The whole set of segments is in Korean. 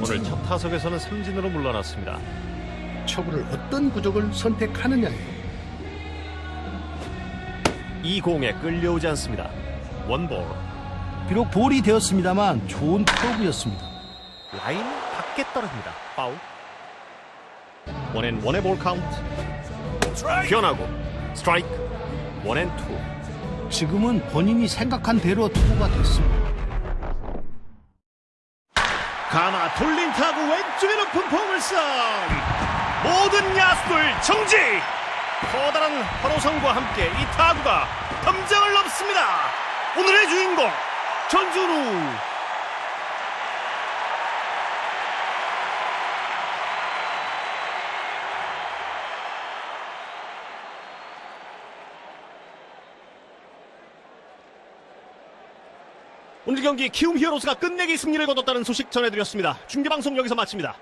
오늘 첫 타석에서는 삼진으로 물러났습니다. 초구를 어떤 구족을 선택하느냐예요. 이 공에 끌려오지 않습니다. 원볼 비록 볼이 되었습니다만 좋은 프로브였습니다. 라인 밖에 떨어집니다. 파울 원앤 원의 볼 카운트 변하고 스트라이크 원앤 투 지금은 본인이 생각한 대로 투구가 됐습니다. 가나 돌린 타구 왼쪽에 높은 쏴 모든 야수들 정지! 커다란 환호성과 함께 이 타구가 담장을 넘습니다. 오늘의 주인공 전준우 오늘 경기 키움 히어로즈가 끝내기 승리를 거뒀다는 소식 전해드렸습니다. 중계방송 여기서 마칩니다.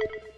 you